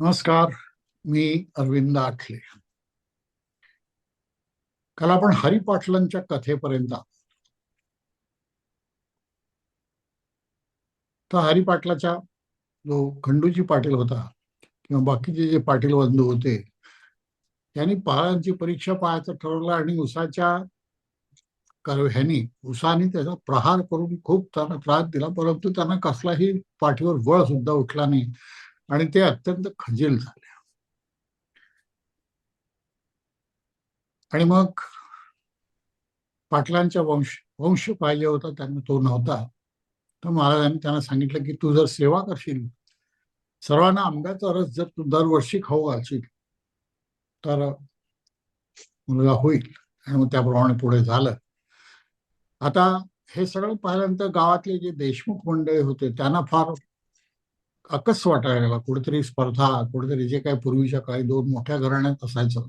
नमस्कार मी अरविंद आखले. काल आपण हरी पाटलांच्या कथेपर्यंत तर हरी जो खंडूजी पाटील होता किंवा बाकीचे जे पाटील बंधू होते त्यांनी पहाडांची परीक्षा पाहायचं ठरवलं आणि उसाच्या ह्यानी उसाने त्याचा प्रहार करून खूप त्यांना त्रास दिला परंतु त्यांना कसलाही पाठीवर बळ सुद्धा उठला नाही. आणि ते अत्यंत खजील झाले. आणि मग पाटलांच्या वंश वंश पाहिजे होता त्यांना तो नव्हता. तर महाराजांनी त्यांना सांगितलं की तू जर सेवा करशील सर्वांना आंब्याचा रस जर तू दरवर्षी खाऊ घालशील तर मुलगा होईल. आणि मग त्याप्रमाणे पुढे झालं. आता हे सगळं पाहिल्यानंतर गावातले जे देशमुख मंडळी होते त्यांना फार अकस वाटायला लागला. कुठेतरी स्पर्धा कुठेतरी जे काही पूर्वीच्या काळी दोन मोठ्या घराण्यात असायचं.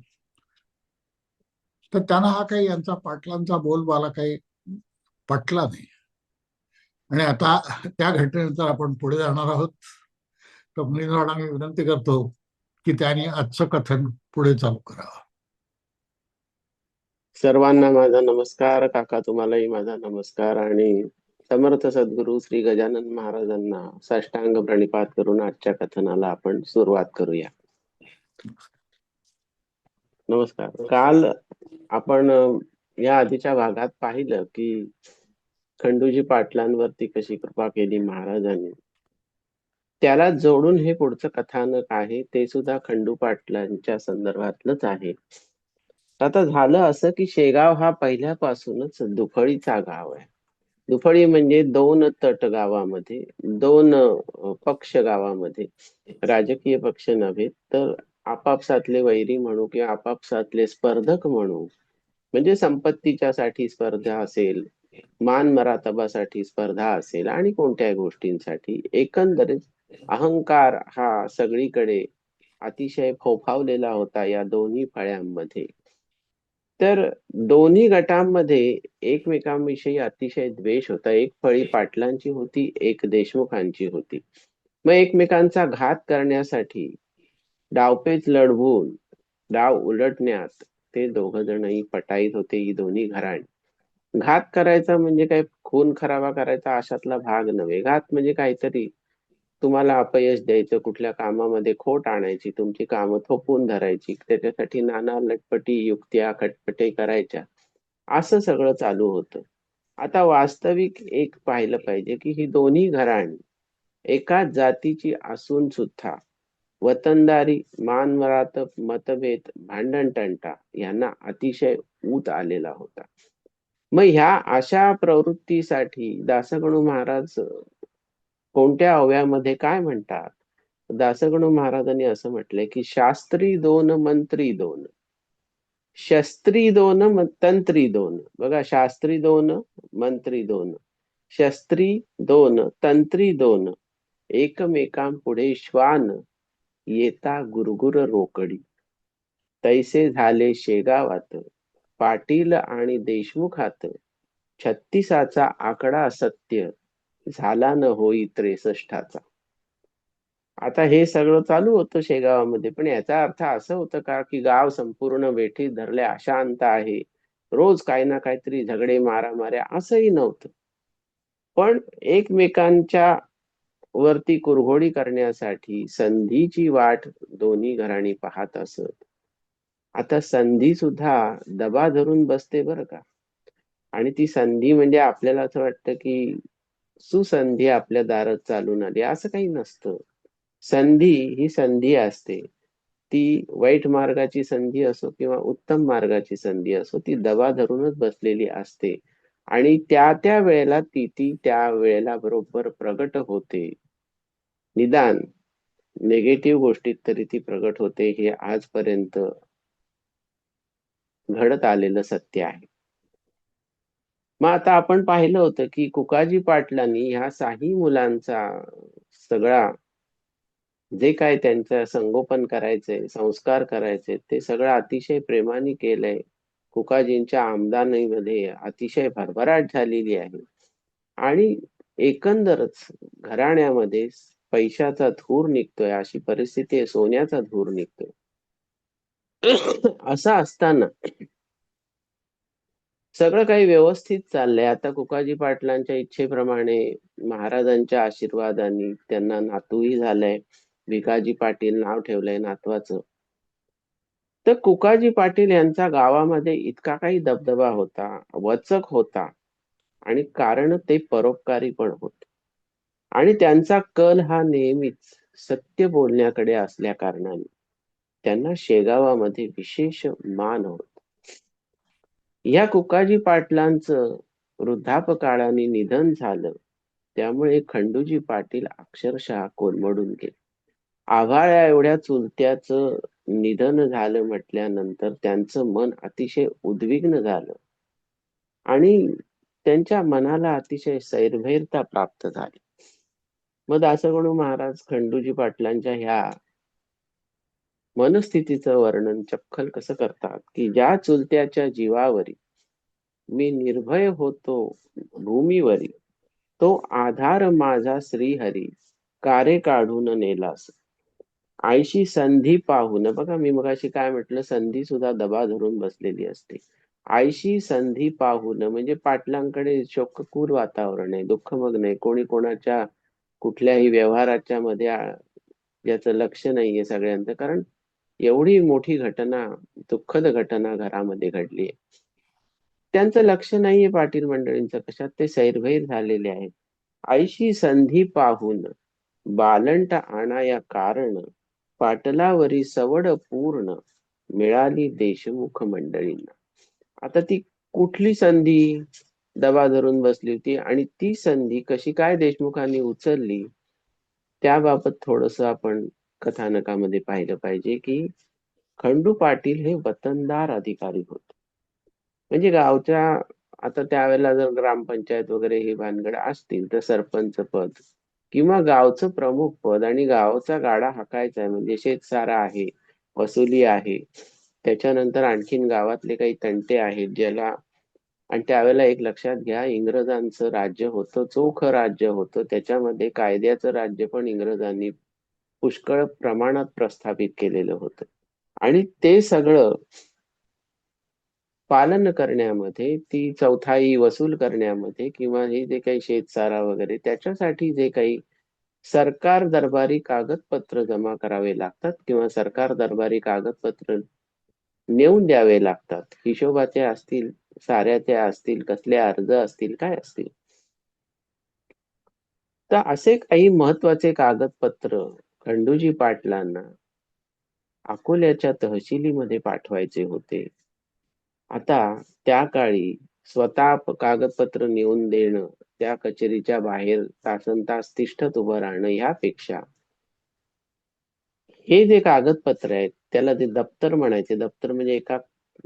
तर त्यांना हा काही यांचा पाटलांचा बोलबाला काही पटला नाही. आणि आता त्या घटनेनंतर आपण पुढे जाणार आहोत. तर मुलींना मी विनंती करतो की त्यांनी आजचं कथन पुढे चालू करावं. सर्वांना माझा नमस्कार. काका तुम्हालाही माझा नमस्कार आणि समर्थ सद्गुरू श्री गजानन महाराजांना साष्टांग प्रणिपात करून आजच्या कथनाला आपण सुरुवात करूया. नमस्कार. काल आपण या आधीच्या भागात पाहिलं की खंडूजी पाटलांवरती कशी कृपा केली महाराजांनी. त्याला जोडून हे पुढचं कथानक आहे ते सुद्धा खंडू पाटलांच्या संदर्भातलंच आहे. आता झालं असं की शेगाव हा पहिल्यापासूनच दुफळीचा गाव आहे. दुफळी म्हणजे दोन तट गावामध्ये दोन पक्ष गावामध्ये. राजकीय पक्ष नव्हे तर आपापसातले वैरी म्हणू किंवा आपापसातले स्पर्धक म्हणू. म्हणजे संपत्तीच्या साठी स्पर्धा असेल मान मरातबासाठी स्पर्धा असेल आणि कोणत्याही गोष्टींसाठी. एकंदरीत अहंकार हा सगळीकडे अतिशय फोफावलेला होता या दोन्ही फळ्यांमध्ये. तर दोन्ही गटांमध्ये एकमेकांविषयी अतिशय द्वेष होता. एक फळी पाटलांची होती एक देशमुखांची होती. मग एकमेकांचा घात करण्यासाठी डावपेच लढवून डाव उलटण्यात ते दोघ जणही पटाईत होते ही दोन्ही घराणी. घात करायचा म्हणजे काय? खून खराबा करायचा अशातला भाग नव्हे. घात म्हणजे काहीतरी तुम्हाला अपयश द्यायचं कुठल्या कामामध्ये खोट आणायची तुमची कामं थोपवून धरायची त्याच्यासाठी नाना लटपटी युक्त्या खटपटे करायच्या. असं सगळं चालू होतं. आता वास्तविक एक पाहिलं पाहिजे की ही दोन्ही घराणी एकाच जातीची असून सुद्धा वतनदारी मानमरातप मतभेद भांडण तंटा यांना अतिशय ऊत आलेला होता. मग ह्या अशा प्रवृत्तीसाठी दासगणू महाराज कोणत्या ओव्यामध्ये काय म्हणतात? दासगणू महाराजांनी असं म्हटलंय की शास्त्री दोन मंत्री दोन. शस्त्री दोन तंत्री दोन. बघा शास्त्री दोन मंत्री दोन. शस्त्री दोन तंत्री दोन. एकमेकांपुढे श्वान. येता गुरगुर रोकडी. तैसे झाले शेगावात. पाटील आणि देशमुखात छत्तीसाचा आकडा सत्य. झाला न होई त्रेसष्टाचा. आता हे सगळं चालू होतं शेगावामध्ये पण याचा अर्थ असं होतं का की गाव संपूर्ण वेठी धरले अशांत आहे. रोज काही ना काहीतरी झगडे मारामाऱ्या असंही नव्हतं. पण एकमेकांच्या वरती कुरघोडी करण्यासाठी संधीची वाट दोन्ही घराणी पाहत असत. आता संधी सुद्धा दबा धरून बसते बरं का. आणि ती संधी म्हणजे आपल्याला असं वाटतं की सुसंधी आपल्या दारात चालून आली. असं काही नसतं. संधी ही संधी असते. ती वाईट मार्गाची संधी असो किंवा उत्तम मार्गाची संधी असो ती दबा धरूनच बसलेली असते. आणि त्या त्या वेळेला ती ती त्या वेळेला बरोबर प्रगट होते. निदान निगेटिव्ह गोष्टीत तरी ती प्रगट होते हे आजपर्यंत घडत आलेलं सत्य आहे. मग आता आपण पाहिलं होतं की कुकाजी पाटलांनी ह्या साही मुलांचा सगळा जे काय त्यांचं संगोपन करायचंय संस्कार करायचे ते सगळं अतिशय प्रेमाने केलंय. कुकाजींच्या आमदानीमध्ये अतिशय भरभराट झालेली आहे. आणि एकंदरच घराण्यामध्ये पैशाचा धूर निघतोय अशी परिस्थिती आहे सोन्याचा धूर निघतोय. असं असताना सगळं काही व्यवस्थित चाललंय. आता कुकाजी पाटलांच्या इच्छेप्रमाणे महाराजांच्या आशीर्वादाने त्यांना नातूही झालंय. भिकाजी पाटील नाव ठेवलंय नातवाचं. तर कुकाजी पाटील यांचा गावामध्ये इतका काही दबदबा होता वचक होता आणि कारण ते परोपकारी पण होते. आणि त्यांचा कल हा नेहमीच सत्य बोलण्याकडे असल्या कारणाने त्यांना शेगावामध्ये विशेष मान होत. या कुकाजी पाटलांचं वृद्धापकाळाने निधन झालं. त्यामुळे खंडूजी पाटील अक्षरशः कोलमडून गेले. आभाळ्या एवढ्या चुलत्याचं निधन झालं म्हटल्यानंतर त्यांचं मन अतिशय उद्विग्न झालं. आणि त्यांच्या मनाला अतिशय सैरभैरता प्राप्त झाली. मग दासगणू महाराज खंडूजी पाटलांच्या ह्या मनस्थितीचं वर्णन चपखल कसं करतात? की ज्या चुलत्याच्या जीवावरी मी निर्भय होतो भूमीवरी तो आधार माझा श्रीहरी कारे काढून नेलास. आईशी संधी पाहून बघा मी मगाशी काय म्हटलं संधी सुद्धा दबा धरून बसलेली असते. आईशी संधी पाहून म्हणजे पाटलांकडे शोककूर वातावरण आहे दुःखमग नाही कोणी कोणाच्या कुठल्याही व्यवहाराच्या मध्ये याच याचं लक्ष नाहीये सगळ्यांचं. कारण एवढी मोठी घटना दुःखद घटना घरामध्ये घडली आहे. त्यांचं लक्ष नाहीये पाटील मंडळींचं कशात ते सैरभैर झालेले आहेत. आईशी संधी पाहून बालंट आणाया कारण पाटलावरी सवड पूर्ण मिळाली देशमुख मंडळींना. आता ती कुठली संधी दबा धरून बसली होती आणि ती संधी कशी काय देशमुखांनी उचलली त्याबाबत थोडस आपण कथानकामध्ये पाहिलं पाहिजे की खंडू पाटील हे वतनदार अधिकारी होते. म्हणजे गावच्या आता त्यावेळेला जर ग्रामपंचायत वगैरे हे भानगड असतील तर सरपंच पद किंवा गावचं प्रमुख पद आणि गावचा गाडा हाकायचा आहे म्हणजे शेतसारा आहे वसुली आहे त्याच्यानंतर आणखीन गावातले काही तंटे आहेत ज्याला आणि त्यावेळेला एक लक्षात घ्या इंग्रजांचं राज्य होतं चोख राज्य होतं त्याच्यामध्ये कायद्याचं राज्य पण इंग्रजांनी पुष्कळ प्रमाणात प्रस्थापित केलेलं होतं. आणि ते सगळं पालन करण्यामध्ये ती चौथाई वसूल करण्यामध्ये किंवा हे जे काही शेतसारा वगैरे त्याच्यासाठी जे काही सरकार दरबारी कागदपत्र जमा करावे लागतात किंवा सरकार दरबारी कागदपत्र नेऊन द्यावे लागतात. हिशोबाचे असतील साऱ्याचे असतील कसले अर्ज असतील काय असतील. तर असे काही महत्त्वाचे कागदपत्र खंडूजी पाटलांना अकोल्याच्या तहसीलीमध्ये पाठवायचे होते. आता त्या काळी स्वतः कागदपत्र नेऊन देणं त्या कचेरीच्या बाहेर तासन तास तिष्ठत उभं राहणं ह्यापेक्षा हे जे कागदपत्र आहेत त्याला ते दप्तर म्हणायचे. दप्तर म्हणजे एका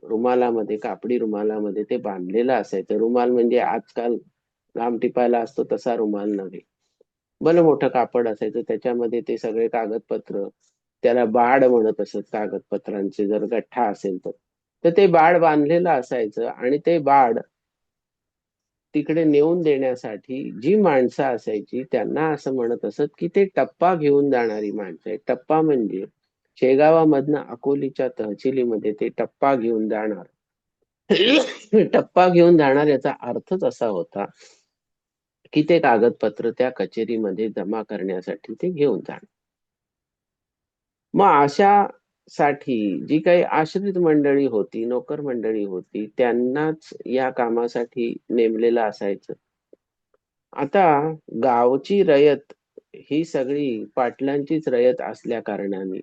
रुमालामध्ये कापडी रुमालामध्ये ते बांधलेलं असायचं. रुमाल म्हणजे आजकाल लांब टिपायला असतो तसा रुमाल नव्हे. भलं मोठं कापड असायचं त्याच्यामध्ये ते सगळे कागदपत्र त्याला बाड म्हणत असत कागदपत्रांचे जर गठ्ठा असेल तर. तर ते बाड बांधलेलं असायचं आणि ते बाड तिकडे नेऊन देण्यासाठी जी माणसं असायची त्यांना असं म्हणत असत की ते टप्पा घेऊन जाणारी माणसं आहे टप्पा म्हणजे शेगावामधनं अकोलीच्या तहसीलीमध्ये ते टप्पा घेऊन जाणार. टप्पा घेऊन जाणार याचा अर्थच असा होता की ते कागदपत्र त्या कचेरीमध्ये जमा करण्यासाठी ते घेऊन जाणार मग अशा साठी जी काही आश्रित मंडळी होती नोकर मंडळी होती त्यांनाच या कामासाठी नेमलेलं असायचं. आता गावची रयत ही सगळी पाटलांचीच रयत असल्या कारणाने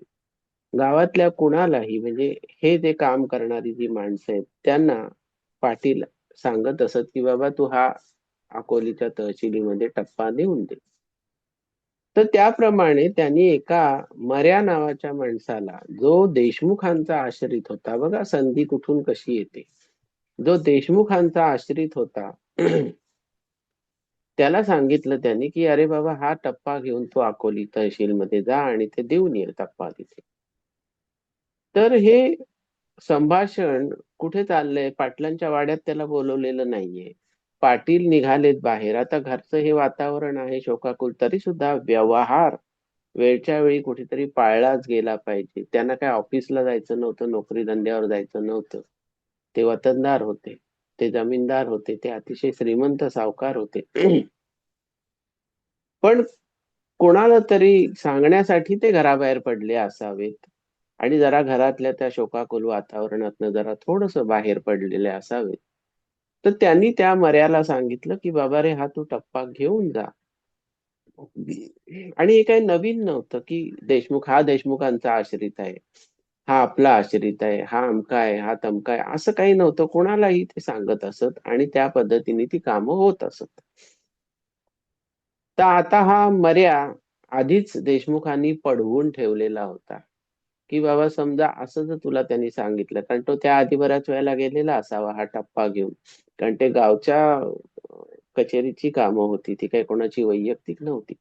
गावातल्या कुणालाही म्हणजे हे जे काम करणारी जी माणसं आहेत त्यांना पाटील सांगत असत की बाबा तू हा अकोलीच्या तहसीलीमध्ये टप्पा देऊन दे. तर त्याप्रमाणे त्यांनी एका मर्या नावाच्या माणसाला जो देशमुखांचा आश्रित होता बघा संधी कुठून कशी येते. जो देशमुखांचा आश्रित होता त्याला सांगितलं त्यांनी की अरे बाबा हा टप्पा घेऊन तू अकोली तहसीलमध्ये जा आणि ते देऊन ये टप्पा तिथे. तर हे संभाषण कुठे चाललंय? पाटलांच्या वाड्यात त्याला बोलवलेलं नाहीये. पाटील निघालेत बाहेर. आता घरचं हे वातावरण आहे शोकाकुल. तरी सुद्धा व्यवहार वेळच्या वेळी कुठेतरी पाळलाच गेला पाहिजे. त्यांना काय ऑफिसला जायचं नव्हतं नोकरी धंद्यावर जायचं नव्हतं. ते वतनदार होते ते जमीनदार होते ते अतिशय श्रीमंत सावकार होते. पण कोणाला तरी सांगण्यासाठी ते घराबाहेर पडले असावेत. आणि जरा घरातल्या त्या शोकाकुल वातावरणातनं जरा थोडस बाहेर पडलेले असावेत. तर त्यांनी त्या मर्याला सांगितलं की बाबा रे हा तू टप्पा घेऊन जा. आणि हे काही नवीन नव्हतं की देशमुख हा देशमुखांचा आश्रित आहे. हा आपला आश्रित आहे. हा अमका आहे. हा तमका आहे. असं काही नव्हतं. कोणालाही ते सांगत असत आणि त्या पद्धतीने ती कामं होत असत. तर आता हा मर्या आधीच देशमुखांनी पडवून ठेवलेला होता. की बाबा समजा असं जर तुला त्यांनी सांगितलं कारण तो त्या आधी बऱ्याच वेळेला गेलेला असावा हा टप्पा घेऊन. कारण ते गावच्या कचेरीची कामं होती ती काही कोणाची वैयक्तिक नव्हती.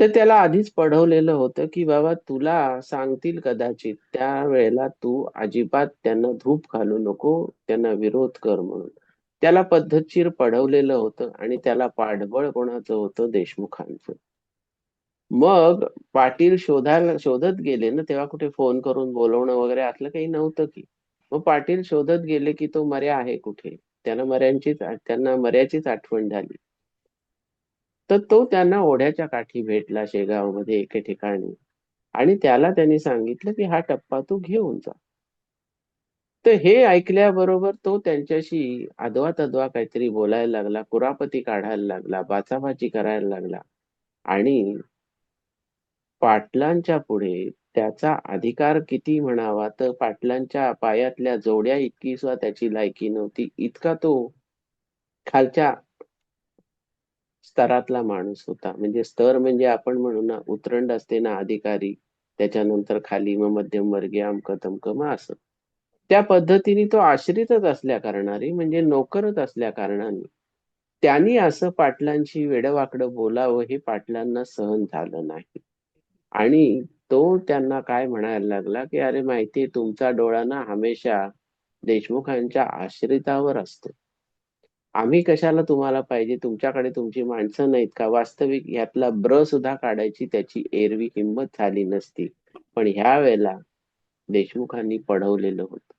तर त्याला आधीच पढवलेलं होतं की बाबा तुला सांगतील कदाचित त्या वेळेला तू अजिबात त्यांना धूप घालू नको त्यांना विरोध कर म्हणून. त्याला पद्धतशीर पढवलेलं होतं आणि त्याला पाठबळ कोणाचं होतं? देशमुखांचं. मग पाटील शोधायला शोधत गेले ना तेव्हा कुठे फोन करून बोलवणं वगैरे असलं काही नव्हतं की. मग पाटील शोधत गेले की तो मर्या आहे कुठे? त्यांना मर्यांचीच त्यांना मर्याचीच आठवण झाली. तर तो त्यांना ओढ्याच्या काठी भेटला शेगावमध्ये एके ठिकाणी. आणि त्याला त्यांनी सांगितलं की हा टप्पा तू घेऊन जा. तर हे ऐकल्याबरोबर तो त्यांच्याशी अदवा तदवा काहीतरी बोलायला लागला कुरापती काढायला लागला बाचाबाची करायला लागला. आणि पाटलांच्या पुढे त्याचा अधिकार किती म्हणावा? तर पाटलांच्या पायातल्या जोड्या इतकी सुद्धा त्याची लायकी नव्हती. इतका तो खालच्या स्तरातला माणूस होता. म्हणजे स्तर म्हणजे आपण म्हणू ना उतरंड असते ना अधिकारी त्याच्यानंतर खाली मग मध्यमवर्गीय अमक तमक मग असं. त्या पद्धतीने तो आश्रितच असल्या कारणाने म्हणजे नोकरच असल्या कारणाने त्यांनी असं पाटलांशी वेडवाकडं बोलावं हे पाटलांना सहन झालं नाही. आणि तो त्यांना काय म्हणायला लागला की अरे माहिती तुमचा डोळा ना हमेशा देशमुखांच्या आश्रितावर असतो. आम्ही कशाला तुम्हाला पाहिजे? तुमच्याकडे तुमची माणसं नाहीत का? वास्तविक यातला ब्र सुद्धा काढायची त्याची एरवी हिंमत झाली नसती. पण ह्या वेळेला देशमुखांनी पढवलेलं होतं.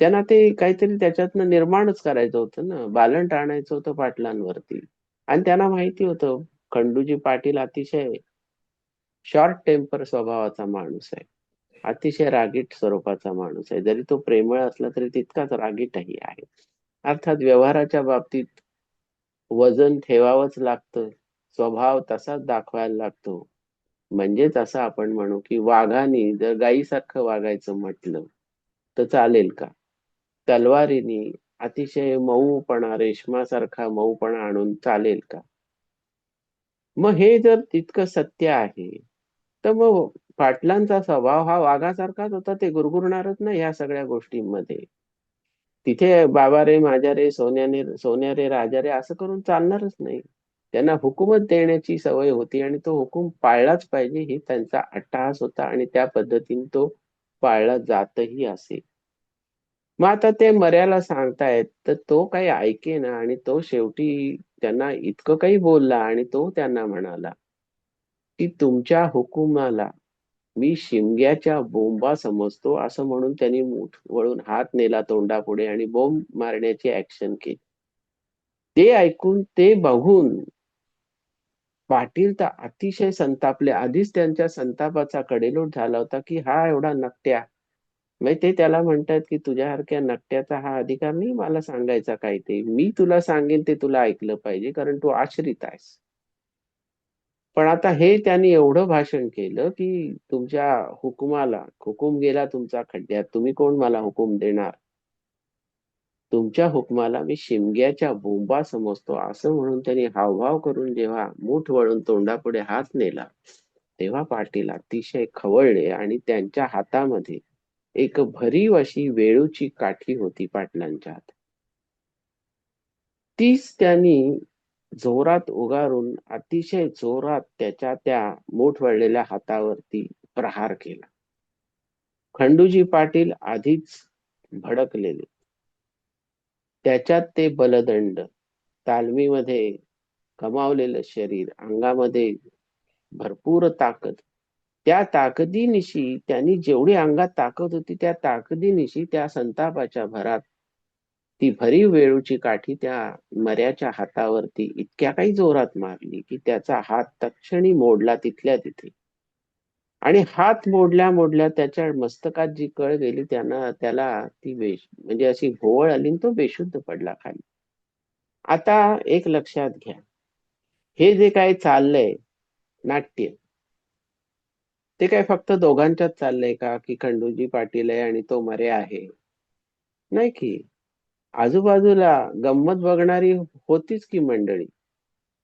त्यांना ते काहीतरी त्याच्यातनं निर्माणच करायचं होतं ना. बालंट आणायचं होतं पाटलांवरती. आणि त्यांना माहिती होतं खंडूजी पाटील अतिशय शॉर्ट टेम्पर स्वभावाचा माणूस आहे. अतिशय रागीट स्वरूपाचा माणूस आहे. जरी तो प्रेमळ असला तरी तितकाच रागीटही आहे. अर्थात व्यवहाराच्या बाबतीत वजन ठेवावंच लागतं. स्वभाव तसाच दाखवायला लागतो. म्हणजेच असं आपण म्हणू की वाघाने जर गायीसारखं वागायचं म्हटलं तर चालेल का? तलवारीने अतिशय मऊपणा रेशमासारखा मऊपणा आणून चालेल का? मग हे जर तितकं सत्य आहे तर मग पाटलांचा स्वभाव हा वाघासारखाच होता ते गुरगुरणारच ना ह्या सगळ्या गोष्टींमध्ये. तिथे बाबा रे माझ्या रे सोन्याने सोन्या रे राजा रे असं करून चालणारच नाही. त्यांना हुकूमत देण्याची सवय होती आणि तो हुकूम पाळलाच पाहिजे ही त्यांचा अट्टहास होता आणि त्या पद्धतीने तो पाळला जातही असे. मग आता ते मर्याला सांगतायत तर तो काही ऐके ना आणि तो शेवटी त्यांना इतकं काही बोलला आणि तो त्यांना म्हणाला की तुमच्या हुकुमाला मी शिमग्याच्या बोंबा समजतो असं म्हणून त्यांनी मुठ वळून हात नेला तोंडापुढे आणि बोंब मारण्याची ऍक्शन केली. ते ऐकून ते बघून पाटील तर अतिशय संतापले. आधीच त्यांच्या संतापाचा कडेलोट झाला होता की हा एवढा नकट्या. म्हणजे ते त्याला म्हणतात की तुझ्यासारख्या नकट्याचा हा अधिकार नाही मला सांगायचा काय ते. मी तुला सांगेन ते तुला ऐकलं पाहिजे कारण तू आश्रित आहेस. पण आता हे त्यांनी एवढं भाषण केलं की तुमच्या हुकुमाला हुकुम गेला तुमचा खड्ड्यात तुम्ही कोण मला हुकुम देणार? तुमच्या हुकमाला मी शिमग्याच्या बोंबा समजतो. असं म्हणून त्यांनी हावभाव करून जेव्हा मूठ वळून तोंडापुढे हात नेला तेव्हा पाटील अतिशय खवळले आणि त्यांच्या हातामध्ये एक भरीव अशी वेळूची काठी होती पाटलांच्या हात तीच त्यांनी जोरात उगारून अतिशय जोरात त्याच्या त्या मोठ वळलेल्या हातावरती प्रहार केला. खंडूजी पाटील आधीच भडकलेले. त्याच्यात ते बलदंड तालमीमध्ये कमावलेलं शरीर अंगामध्ये भरपूर ताकद. त्या ताकदीनिशी त्यांनी जेवढी अंगात ताकद होती त्या ताकदीनिशी त्या संतापाच्या भरात ती भरीव वेळूची काठी त्या मऱ्याच्या हातावरती इतक्या काही जोरात मारली की त्याचा हात तक्षणी मोडला तिथल्या तिथे. आणि हात मोडल्या मोडल्या त्याच्या मस्तकात जी कळ गेली त्यांना त्याला ती बेश म्हणजे अशी भोवळ आली आणि तो बेशुद्ध पडला खाली. आता एक लक्षात घ्या. हे जे काही चाललंय नाट्य ते काय फक्त दोघांच्यात चाललंय का की खंडूजी पाटील आहे आणि तो मरे आहे? नाही की? आजूबाजूला गंमत बघणारी होतीच की मंडळी?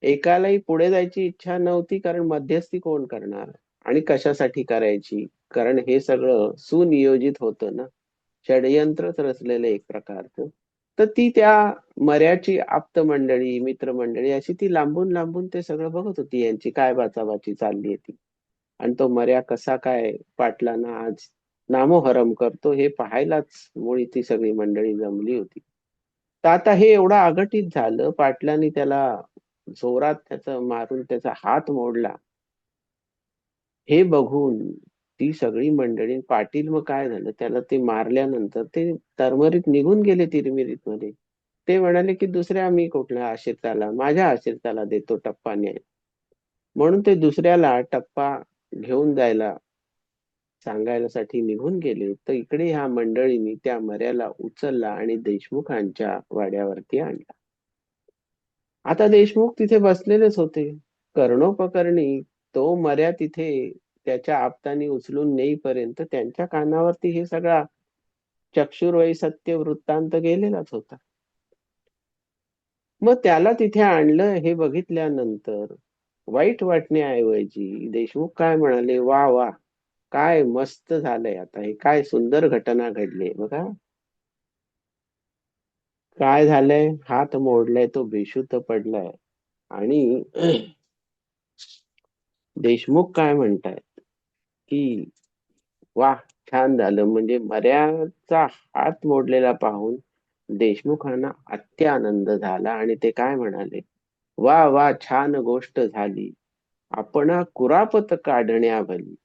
एकालाही पुढे जायची इच्छा नव्हती कारण मध्यस्थी कोण करणार? आणि कशासाठी करायची? कारण हे सगळं सुनियोजित होतं ना? षडयंत्रच रचलेलं एक प्रकारचं तर ती त्या मर्याची आप्त मंडळी मित्रमंडळी अशी ती लांबून लांबून ते सगळं बघत होती यांची. काय बाचाबाची चालली ती? आणि तो मर्या कसा काय पाटलांना आज नामोहरम करतो हे पाहायलाच मुळी ती सगळी मंडळी जमली होती. तर आता हे एवढं आगटीत झालं पाटलांनी त्याला जोरात त्याचा मारून त्याचा हात मोडला. हे बघून ती सगळी मंडळी पाटील मग काय झालं? त्याला ते मारल्यानंतर ते तरमरीत निघून गेले तिरमिरीत मध्ये ते म्हणाले की दुसऱ्या मी कुठल्या आश्रिताला माझ्या आश्रिताला देतो टप्पाने म्हणून ते दुसऱ्याला टप्पा घेऊन जायला सांगायसाठी निघून गेले तर इकडे ह्या मंडळींनी त्या मर्याला उचलला आणि देशमुखांच्या वाड्यावरती आणला. आता देशमुख तिथे बसलेलेच होते. कर्णोपकरणी तो मर्या तिथे त्याच्या आपतानी उचलून नेईपर्यंत त्यांच्या कानावरती हे सगळा चक्षुरवयी सत्य वृत्तांत गेलेलाच होता. मग त्याला तिथे आणलं हे बघितल्यानंतर वाईट वाटण्याऐवजी देशमुख काय म्हणाले वा वा काय मस्त झालंय आता हे. काय सुंदर घटना घडली बघा. काय झालंय? हात मोडलाय तो बेशुद्ध पडलाय. आणि देशमुख काय म्हणतायत? की वा छान झालं. म्हणजे मर्याचा हात मोडलेला पाहून देशमुखांना अत्यानंद झाला. आणि ते काय म्हणाले? वा वा छान गोष्ट झाली. आपण कुरापत काढण्याभली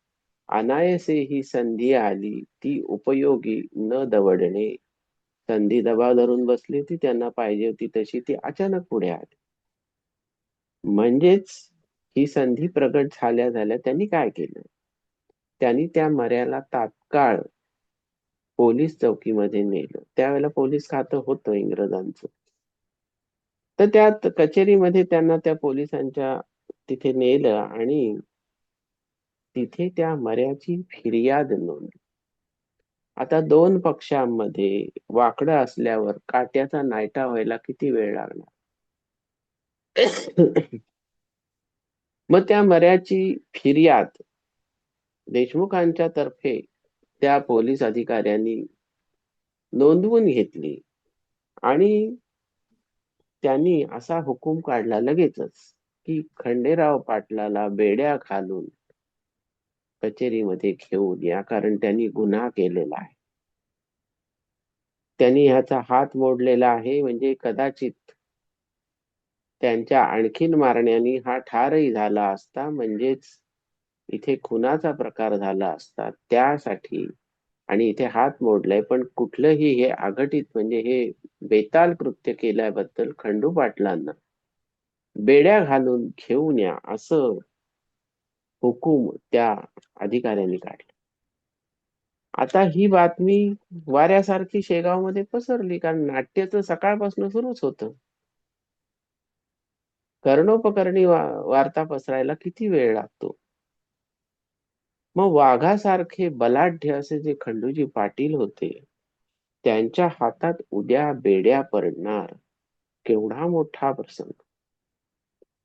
अनायसे ही संधी आली. ती उपयोगी न दवडणे. संधी दबाव धरून बसली होती त्यांना पाहिजे होती तशी ती अचानक पुढे आली. म्हणजेच ही संधी प्रगट झाल्या झाल्या त्यांनी काय केलं? त्यांनी त्या मर्याला तात्काळ पोलीस चौकीमध्ये नेलं. त्यावेळेला पोलीस खातं होतं इंग्रजांचं. तर त्या कचेरीमध्ये त्यांना त्या पोलिसांच्या तिथे नेलं आणि तिथे त्या मर्याची फिर्याद नोंदली आता दोन पक्षांमध्ये वाकडं असल्यावर काट्याचा नायटा व्हायला किती वेळ लागणार? मग त्या मऱ्याची फिर्याद देशमुखांच्या तर्फे त्या पोलीस अधिकाऱ्यांनी नोंदवून घेतली आणि त्यांनी असा हुकूम काढला लगेचच की खंडेराव पाटलाला बेड्या घालून कचेरीमध्ये घेऊन या कारण त्यांनी गुन्हा केलेला आहे. त्यांनी ह्याचा हात मोडलेला आहे म्हणजे कदाचित त्यांच्या आणखीन मारण्याने हा ठारही झाला असता म्हणजेच इथे खुनाचा प्रकार झाला असता त्यासाठी आणि इथे हात मोडलाय. पण कुठलंही हे आघटित म्हणजे हे बेताल कृत्य केल्याबद्दल खंडू पाटलांना बेड्या घालून घेऊन या असं हुकूम त्या अधिकाऱ्यांनी काढला. आता ही बातमी वाऱ्यासारखी शेगावमध्ये पसरली कारण नाट्याचं सकाळपासून सुरूच होत. कर्णोपकरणी वार्ता पसरायला किती वेळ लागतो? मग वाघासारखे बलाढ्य असे जे खंडूजी पाटील होते त्यांच्या हातात उद्या बेड्या पडणार. केवढा मोठा प्रसंग.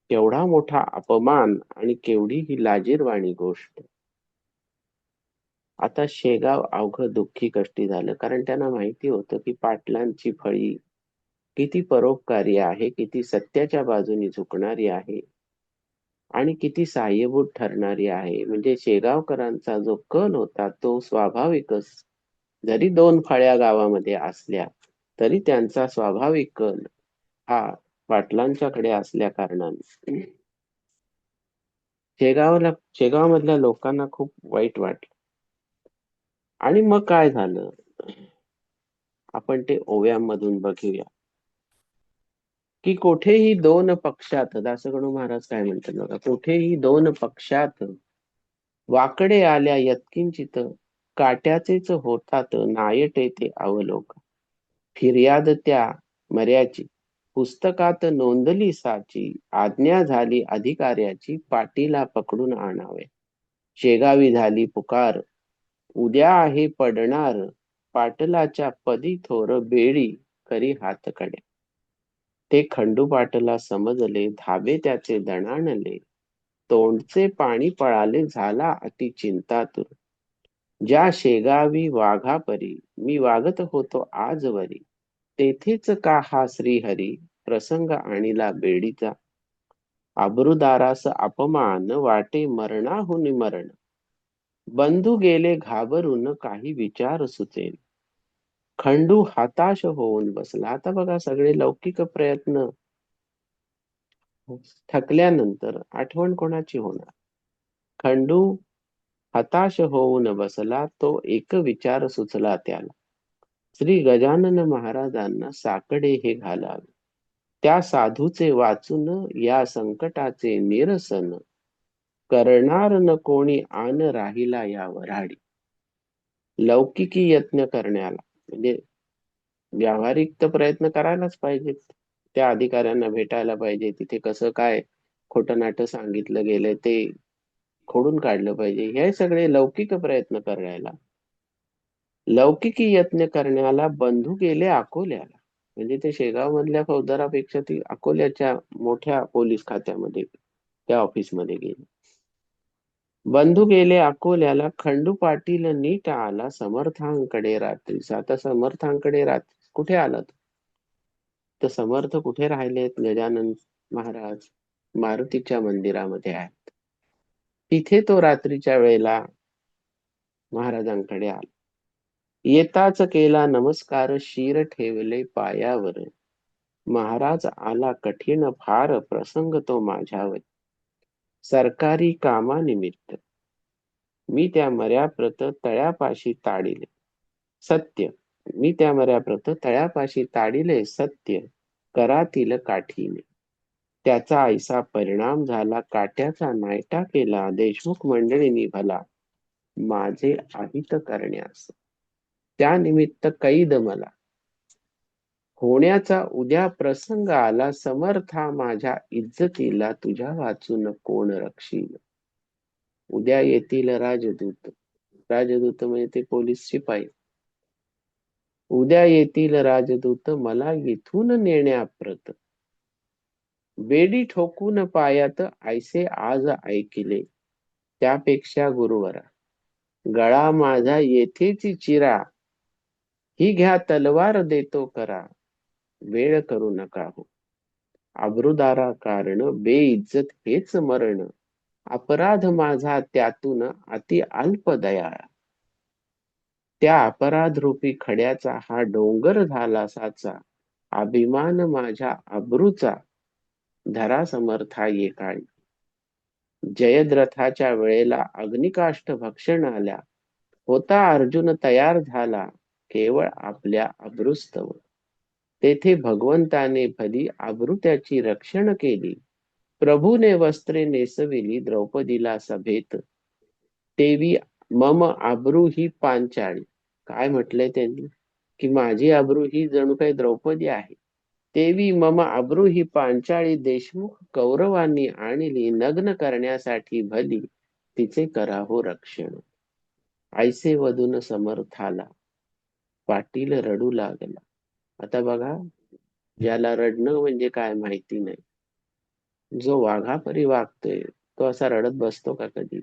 केवढा मोठा अपमान आणि केवढी ही लाजीरवाणी गोष्ट. आता शेगाव अवघं दुःखी कष्टी झालं कारण त्यांना माहिती होतं की पाटलांची फळी किती परोपकारी आहे किती सत्याच्या बाजूने झुकणारी आहे आणि किती सहाय्यभूत ठरणारी आहे. म्हणजे शेगावकरांचा जो कल होता तो स्वाभाविकच जरी दोन फळ्या गावामध्ये असल्या तरी त्यांचा स्वाभाविक कल हा पाटलांच्याकडे असल्या कारणाने. शेगावला शेगावमधल्या लोकांना खूप वाईट वाटलं. आणि मग काय झालं? आपण ते ओव्यामधून बघूया की कोठेही दोन पक्षात दासगणू महाराज काय म्हणतात बघा? कुठेही दोन पक्षात वाकडे आल्या यत्किंचित काट्याचेच होतात नायटे ते अवलोक फिर्याद त्या मर्याची. पुस्तकात नोंदली साची आज्ञा झाली अधिकाऱ्याची पाटीला पकडून आणावे. शेगावी झाली पुकार. उद्या आहे पडणार. पाटलाच्या पदी थोर बेळी करी हात कड्या ते खंडू पाटला समजले धाबे त्याचे दणाणले. तोंडचे पाणी पळाले झाला अति चिंतातुर ज्या शेगावी वाघापरी मी वागत होतो आजवरी. तेथेच का हा श्रीहरी? प्रसंग आणिला बेडीचा. अब्रुदारास अपमान वाटे मरणाहुनी मरण बंधू गेले घाबरून काही विचार सुचेल खंडू हताश होऊन बसला. आता बघा सगळे लौकिक प्रयत्न. थकल्यानंतर आठवण कोणाची होणार? खंडू हताश होऊन बसला. तो एक विचार सुचला त्याला. श्री गजानन महाराजांना साकडे हे घालावे. त्या साधूचे वाचून या संकटाचे निरसन करणार न कोणी आन राहिला या वराडी लौकिकी यत्न करण्याला म्हणजे व्यावहारिक तर प्रयत्न करायलाच पाहिजे त्या अधिकाऱ्यांना भेटायला पाहिजे तिथे कसं काय खोटं नाटं सांगितलं गेलं ते खोडून काढलं पाहिजे. हे सगळे लौकिक प्रयत्न करायला. लौकिकी यत्न करण्याला बंधू गेले अकोल्याला. म्हणजे ते शेगाव मधल्या फौजदारापेक्षा ती अकोल्याच्या मोठ्या पोलीस खात्यामध्ये त्या ऑफिसमध्ये गेले. बंधू गेले अकोल्याला खंडू पाटील नीट आला समर्थांकडे रात्रीस आता समर्थांकडे रात्री कुठे आला तो? तर समर्थ कुठे राहिलेत? गजानन महाराज मारुतीच्या मंदिरामध्ये आहेत. तिथे तो रात्रीच्या वेळेला महाराजांकडे आला. येताच केला नमस्कार शिर ठेवले पायावर. महाराज आला कठीण फार प्रसंग तो माझ्यावर. सरकारी कामानिमित्त. मी त्या मर्याप्रत तळ्यापाशी ताडिले. सत्य. मी त्या मर्याप्रत तळ्यापाशी ताडिले सत्य. करातील काठीने. त्याचा ऐसा परिणाम झाला काट्याचा नायटा केला देशमुख मंडळींनी भला. माझे आहित करण्यास. त्यानिमित्त कैद मला. होण्याचा उद्या प्रसंग आला समर्था माझ्या इज्जतीला तुझ्या वाचून कोण रक्षील? उद्या येतील राजदूत. राजदूत म्हणजे ते पोलीस शिपाई. उद्या येतील राजदूत मला इथून नेण्याप्रत. वेडी ठोकून पायात ऐसे आज ऐकिले त्यापेक्षा गुरुवरा. गळा माझा येथेच चिरा. ही घ्या तलवार देतो करा. वेळ करू नका हो. अब्रुदारा कारण बेइज्जत हेच मरण. अपराध माझा त्यातून अति अल्प दया. त्या अपराध रूपी खड्याचा हा डोंगर झाला साचा. अभिमान माझ्या अब्रूचा. धरा समर्था ये काळी. जयद्रथाच्या वेळेला अग्निकाष्ट भक्षण आल्या. होता अर्जुन तयार झाला. केवळ आपल्या अब्रुस्तव तेथे भगवंताने भली आवृत्याची त्याची रक्षण केली. प्रभूने वस्त्रे नेसविली द्रौपदीला सभेत. तेवी मम आब्रू ही पांचाळी काय म्हटलंय त्यांनी? की माझी आब्रू ही जणू काही द्रौपदी आहे. तेवी मम आब्रू ही पांचाळी देशमुख कौरवांनी आणली. नग्न करण्यासाठी भली तिचे कराहो रक्षण. ऐसे वधून समर्थाला. पाटील रडू लागला. आता बघा ज्याला रडणं म्हणजे काय माहिती नाही. जो वाघापरी वागतोय तो असा रडत बसतो का कधी?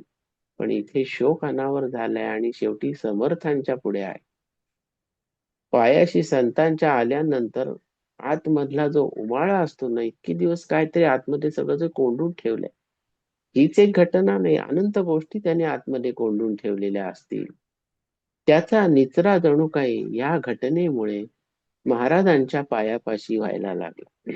पण इथे शोक अनावर झालाय आणि शेवटी समर्थांच्या पुढे आहे. पायाशी संतांच्या आल्यानंतर आतमधला जो उमाळा असतो ना इतकी दिवस काहीतरी आतमध्ये सगळं जे कोंडून ठेवलंय हीच एक घटना नाही अनंत गोष्टी त्याने आतमध्ये कोंडून ठेवलेल्या असतील. त्याचा निचरा जणू काही या घटनेमुळे महाराजांच्या पायापाशी व्हायला लागला.